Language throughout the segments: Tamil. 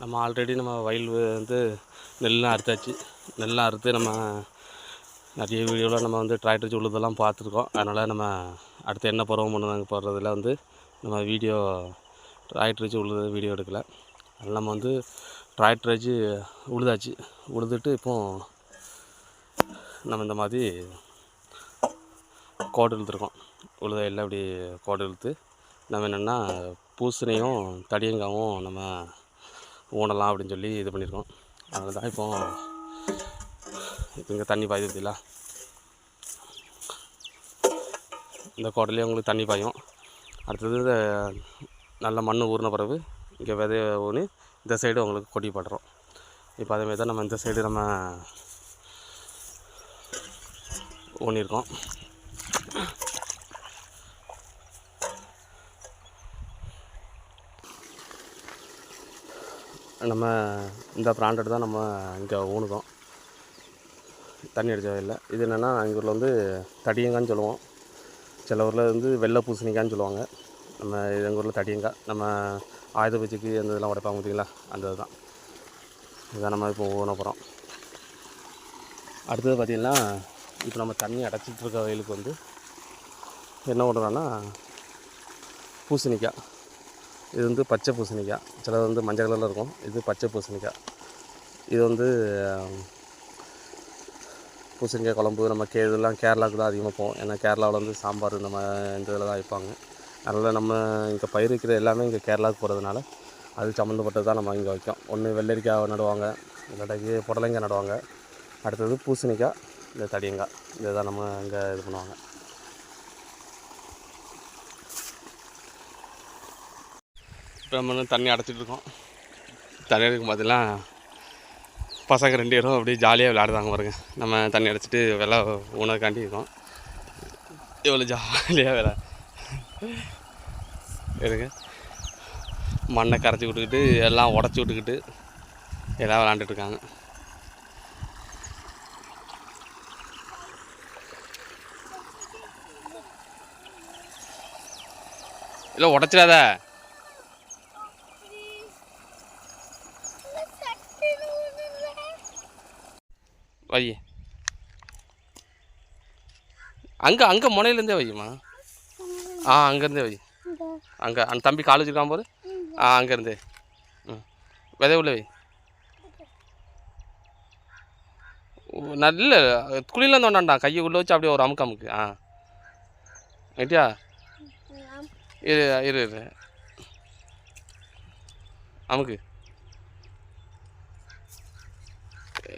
நம்ம ஆல்ரெடி நம்ம வயல் வந்து நெல்லாம் அறுத்தாச்சு. நெல்லாம் அறுத்து நம்ம நிறைய வீடியோவில் நம்ம வந்து டிராக்டர் வச்சு உழுதெல்லாம் பார்த்துருக்கோம். அதனால் நம்ம அடுத்து என்ன பருவம் பண்ணுவாங்க போடுறதுல வந்து நம்ம வீடியோ டிராக்டர் வச்சு உழுது வீடியோ எடுக்கலை. அதனால் நம்ம வந்து டிராக்டர் வச்சு உழுதாச்சு. உழுதுட்டு இப்போ நம்ம இந்த மாதிரி கோடு இழுத்துருக்கோம். உழுத எல்லாம் இப்படி கோடு இழுத்து நம்ம என்னென்னா பூசணியும் தடியங்காவும் நம்ம ஊனலாம் அப்படின்னு சொல்லி இது பண்ணியிருக்கோம். அதனால தான் இப்போ இப்போ இங்கே தண்ணி பாயுது பார்த்தீங்களா இந்த கோட்டிலே உங்களுக்கு தண்ணி பாயும். அடுத்தது இந்த நல்ல மண் ஊறின பிறகு இங்கே விதைய ஊனி இந்த சைடு உங்களுக்கு கொடி படுறோம் இப்போ அதேமாதிரி தான் நம்ம இந்த சைடு நம்ம ஊனியிருக்கோம். நம்ம இந்த ப்ராண்டட் தான் நம்ம இங்கே ஊனுதோம். தண்ணி அடிச்ச இல்லை இது என்னென்னா எங்கள் ஊரில் வந்து தடியங்கான்னு சொல்லுவோம். சில ஊரில் வந்து வெள்ளை பூசணிக்கான்னு சொல்லுவாங்க. நம்ம இது எங்கள் ஊரில் தடியங்காய் நம்ம ஆயுத பூஜைக்கு அந்த இதெல்லாம் உடைப்பாங்க பார்த்தீங்களா? அந்த இதுதான். இதான் நம்ம இப்போ ஊன போகிறோம் அடுத்தது பார்த்திங்கன்னா இப்போ நம்ம தண்ணி அடைச்சிட்டு இருக்க வயலுக்கு வந்து என்ன பண்ணுறோன்னா பூசணிக்காய். இது வந்து பச்சை பூசணிக்காய். சிலது வந்து மஞ்சள் கலரில் இருக்கும். இது பச்சை பூசணிக்காய். இது வந்து பூசணிக்காய் குழம்பு நம்ம கே இதெல்லாம் கேரளாவுக்கு தான் அதிகமாக போவோம். ஏன்னா கேரளாவில் வந்து சாம்பார் இந்த இந்த இதில் தான் வைப்பாங்க. அதனால் நம்ம இங்கே பயிர் வைக்கிற எல்லாமே இங்கே கேரளாவுக்கு போகிறதுனால அது சம்மந்தப்பட்டது தான் நம்ம இங்கே வைக்கோம். ஒன்று வெள்ளரிக்காய் நடுவாங்க இல்லாட்டி புடலங்காய் நடுவாங்க. அடுத்தது பூசணிக்காய் இந்த தடியங்காய். இதுதான் நம்ம இங்கே இது பண்ணுவாங்க. நம்ம தண்ணி அடைச்சிட்டு இருக்கோம் தண்ணி அடைக்கும் பார்த்தீங்கன்னா பசங்க ரெண்டு பேரும் அப்படியே ஜாலியாக விளையாடுதாங்க பாருங்க. நம்ம தண்ணி அடைச்சிட்டு வெள்ளை உணவுக்காண்டி இருக்கோம் எவ்வளோ ஜாலியாக விளா இருங்க மண்ணை கரைச்சி விட்டுக்கிட்டு எல்லாம் உடச்சி விட்டுக்கிட்டு எல்லாம் விளாண்டுட்ருக்காங்க இல்லை உடச்சிடாத. வை அங்கே அங்கே முனையிலேருந்தே வையுமா? ஆ அங்கேருந்தே வை அங்கே அந்த தம்பி காலேஜ் இருக்கான் போது ஆ அங்கேருந்தே. ம். விதை உள்ள வை நல்ல குழியில் தோண்டாண்டா கையை உள்ள வச்சு அப்படியே ஒரு அமுக்கு அமுக்கு ஆ ரைட்டியா இரு இரு இரு. அமுக்கு.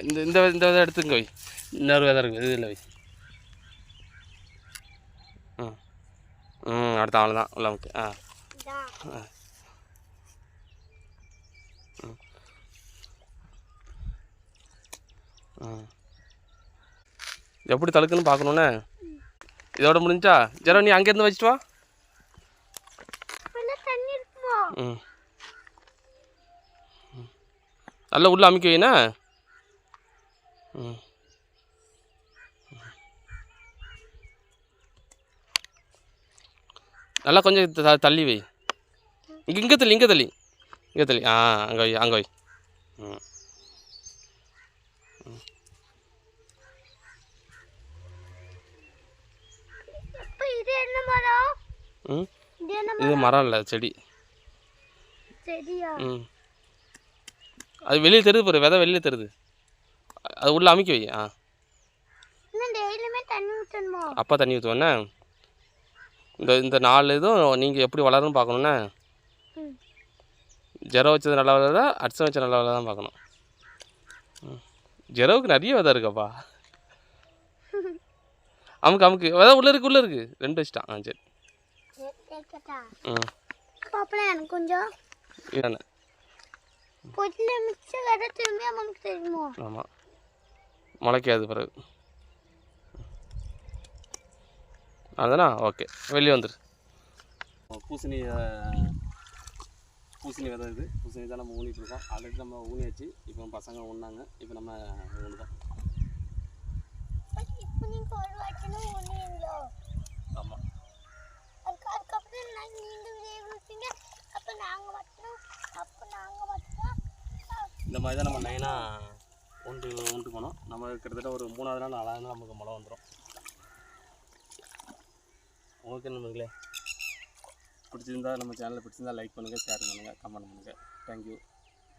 இந்த இந்த இந்த விதை எடுத்துங்க வை இன்னொரு விதை இருக்குது இதில் வை ம். ம் அடுத்த அவ்வளோதான் உள்ள அமுக்கு ஆ. ம். எப்படி தழுக்குன்னு பார்க்கணுண்ணே இதோட முடிஞ்சா? ஜெரம் நீ அங்கேருந்து வச்சுட்டு வா. ம். நல்லா உள்ள அமுக்கி ம் நல்லா கொஞ்சம் த- தள்ளி வை. இங்கே இங்கே தள்ளி இங்கே தள்ளி. இங்கே தள்ளி. ஆ அங்கே வை அங்கே வை. ம். இது மரம்? இல்லை செடி. ம். அது வெளியே தெரியுது பாரு விதை வெளியே தெரியுது அது உள்ளே அமுக்கி வை. ஆ. அப்பா தண்ணி ஊற்றுவேண்ணே இந்த இந்த நாலு இதுவும் நீங்கள் எப்படி வளரும்னு பார்க்கணுண்ணே. ஜெரம் வச்சது நல்லா வளருதா? அடிச்சம் வச்ச நல்லா வளருதா பார்க்கணும். ஜெரவுக்கு நிறைய விதை இருக்கப்பா. அமுக்கு அமுக்கு. விதை உள்ளே இருக்கு உள்ளே இருக்கு. ரெண்டு வச்சுட்டான். ஆ சரி. ம் கொஞ்சம். ஆமாம் முளைக்காது பிறகு. அதுதானா? ஓகே வெளியே வந்துரு. பூசணி பூசணி விதை இது. பூசணி தான் நம்ம ஊனிட்டு இருக்கோம் ஆல்ரெடி நம்ம ஊனியாச்சு. இப்போ பசங்க ஊனாங்க இப்போ நம்ம ஒன்றுங்களோ ஆமாம் நான் இந்த மாதிரி தான் நம்ம லைனாக உண்டு உண்டு போனோம் நம்ம கிட்டத்தட்ட ஒரு மூணாவது நாள் நாலாவது நாள் நமக்கு மழை வந்துடும் ஓகே நண்பர்களே பிடிச்சிருந்தா நம்ம சேனலை பிடிச்சிருந்தா லைக் பண்ணுங்கள் ஷேர் பண்ணுங்கள் கமெண்ட் பண்ணுங்கள் தேங்க்யூ